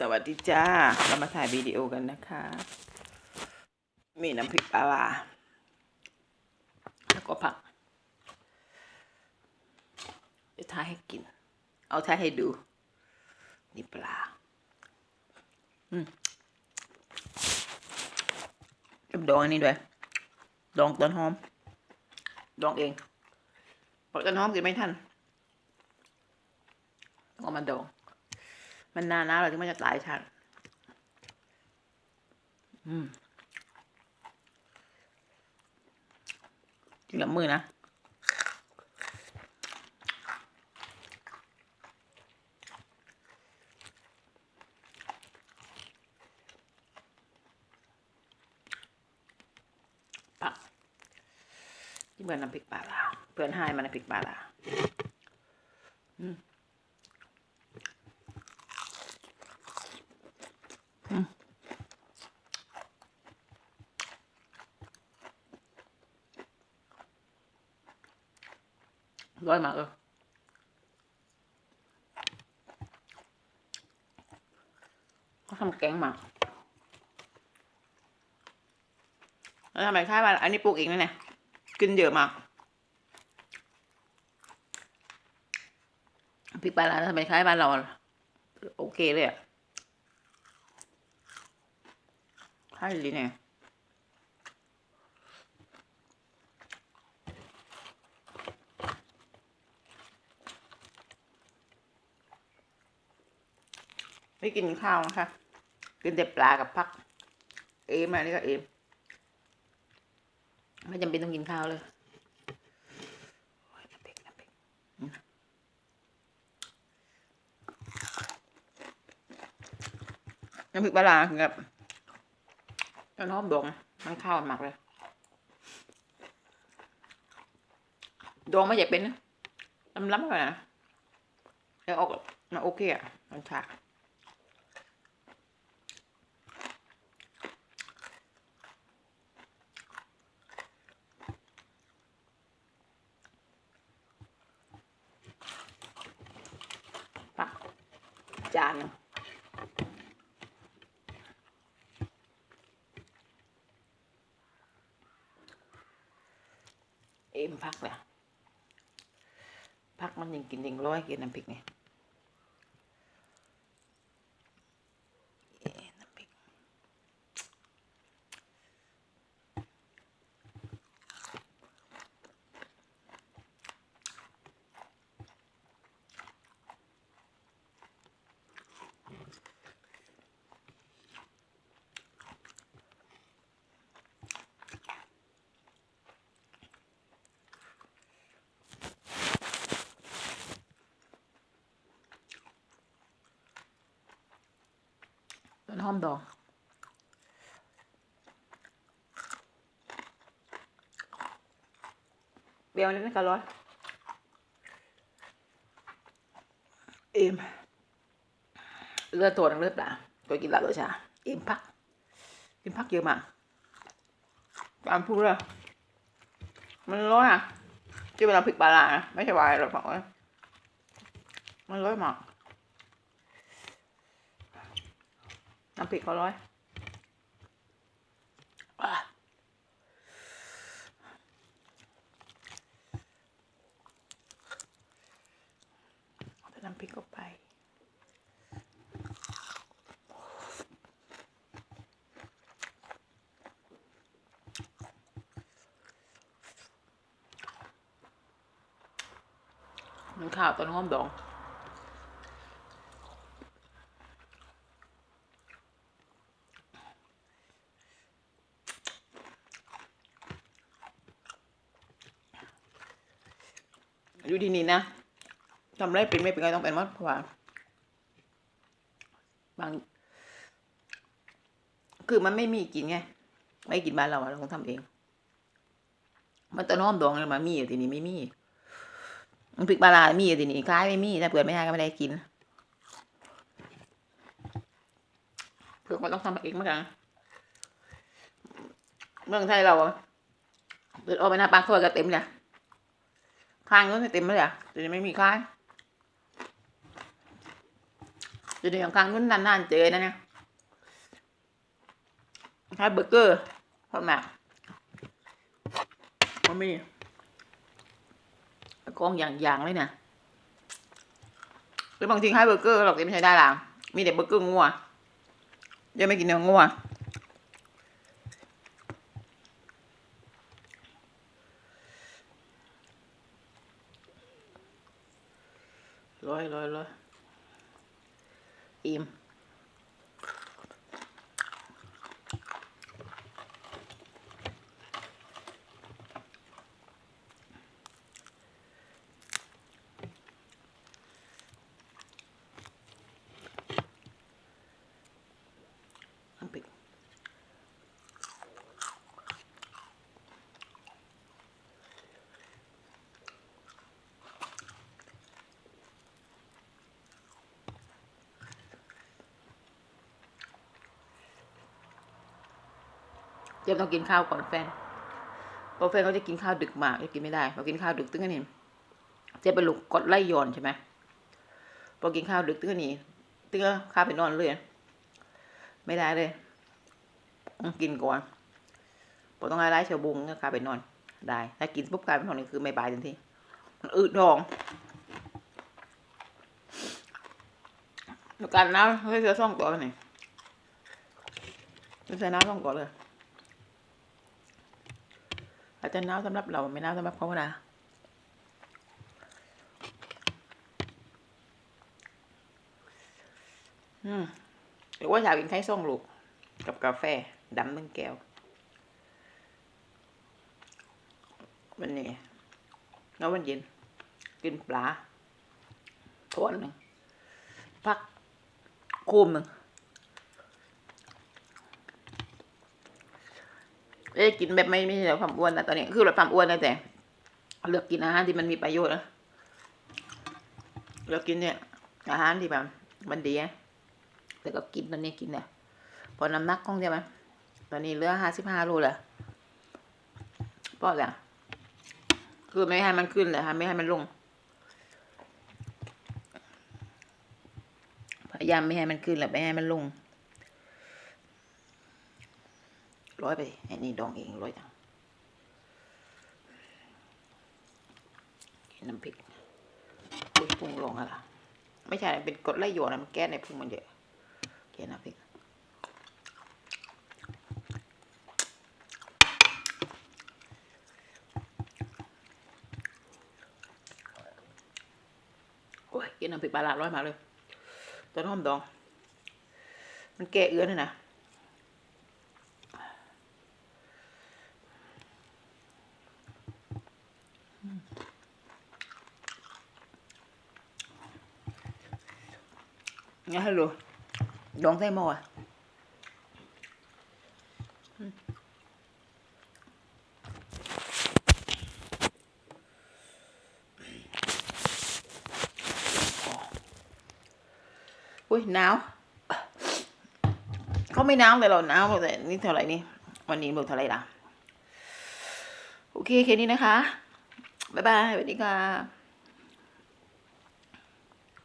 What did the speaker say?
สวัสดีจ้า เรามาถ่ายวิดีโอกันนะคะ มีน้ำพริกปลาร้าแล้วก็ผักจะถ่ายให้กิน เอาถ่ายให้ดู นี่ปลา อืมจะดองอันนี้ด้วย ดองต้นหอม ดองเองเพราะต้นหอมกินไม่ทันเอามาดอง มันนานนะเราถึงมันจะตายทันอืมกินกับมือนะปักที่เหมือนน้ำพริกปลาลาเพื่อนให้มาน้ำพริกปลาลาอืม ร้อยมากเออเขาทำแกงหมากแล้วทำไมค่ายว่าอันนี้ปลูกเองนะเนี่ยกินเยอะมากพริกปลาร้าทำไมคล้ายบ้านเราโอเคเลยอะใช่เลยเนี่ย ไม่กินข้าวนะคะ กินแต่ปลากับพัก เอมอันนี้ก็เอมไม่จำเป็นต้องกินข้าวเลยน้ำพริกน้ำพริกอืมน้ำพริกปลากับต้นหอมดองมันข้าวหมักเลยดองไม่ใช่เป็นนะล้ำๆเลยนะแล้วออกมาโอเคอะมันฉาก จานเอ็มพักเลยพักมันยังกินยังร้อยกินน้ำพริกไง ต้นหอมดองเบียวนี่นะกะร้อยเอ็มเลือดตัวนังเลือดปลาตัวกินหลับเลยจ้ะเอ็มพักกินพักเยอะมากตามพูดเลยมันร้อยอะที่เวลาพริกปลาร้านะไม่ใช่วายหรอกบอกว่ามันร้อยมาก น้ำพริกก็ร้อยอะเอาแต่น้ำพริกก็ไปมันข้าวต้นหอมดอง อยู่ที่นี่นะทำไรเป็นไม่เป็นก็ต้องเป็นมัดเพราะว่าบาง คือมันไม่มีกินไง ไม่กินบ้านเราอะเราต้องทำเอง มันต้นหอมดองเลยมันมีอยู่ที่นี่ไม่มีมันพริกปลารามีอยู่ที่นี่คล้ายไม่มีถ้าเปิดไม่ได้ก็ไม่ได้กินเพื่อมันต้องทำเองเหมือนกันเมืองไทยเราเดินออกไปหน้าปากซอยก็เต็มเลย ข้างนู้นเต็มเลยอะแต่ไม่มีข้างอยู่ในอย่างกลางนู้นนานๆเจอนะเนี่ยค้าเบอร์เกอร์พอแม่มันมีกองอย่างๆเลยนะหรือบางทีคล้ายเบอร์เกอร์หรอกที่ไม่ใช่ได้หรอมีแต่เบอร์เกอร์งัวยังไม่กินเนื้องัว ร้อยร้อยร้อยอิ่ม เจมต้องกินข้าวก่อนแฟนเพราะแฟนเขาจะกินข้าวดึกมากจะกินไม่ได้พอกินข้าวดึกตึ้งนี่เจมเป็นลูกกดไล่ย้อนใช่ไหมพอกินข้าวดึกตึ้งนี่ตึ้งก็ข้าวไปนอนเลยไม่ได้เลยต้องกินก่อนพอต้องไล่เชาบุงก็กลาไปนอน ได้ ถ้ากินปุ๊บกลายเป็นนอนนี่คือไม่บายทันทีมันอืดทองการน้ำให้เสือซ่องตัวกันนี่ใส่น้ำซ่องก่อนเลย อาจจะน้ำสำหรับเราไม่น้ำสำหรับเขานะอืมหรือว่าอยากกินไข่ส้มลูก กับกาแฟดำหนึ่งแก้ววันนี้แล้ววันเย็น กินปลาทวนหนึ่งพักคูมหนึ่ง เอ้กินแบบไม่ไม่ใช่ความอ้วนนะตอนนี้คือลดความอ้วนนะแต่เลือกกินอาหารที่มันมีประโยชน์นะเลือกกินเนี่ยอาหารที่แบบมันดีอะแต่ก็กินตอนนี้กินเนี่ยพอน้ำหนักของใช่ไหมตอนนี้เหลือห้าสิบห้าโลแล้วเพราะอะไรคือไม่ให้มันขึ้นเลยค่ะไม่ให้มันลง พยายามไม่ให้มันขึ้นแหละไม่ให้มันลง ร้อยไปไอ้นี่ดองเองร้อยจังกินน้ำพริกอุ้ยพุงลงอะไรไม่ใช่เป็นกดไหลย้อนนะมันแก้ในพุงมันเยอะเกน้ำพริกโอ้ยกินน้ำพริกปลาร้าร้อยมาเลยต้นหอมดอง มันแก้เอื้อนเลยนะ งั้นฮัลโหลดองไส้หม้ออุ้ยหนาวเขาไม่หนาวแต่เราหนาวแต่นี่เท่าไหร่นี่วันนี้เบิกเท่าไหร่ละโอเคแค่นี้นะคะ บ๊ายบายสวัสดีค่ะ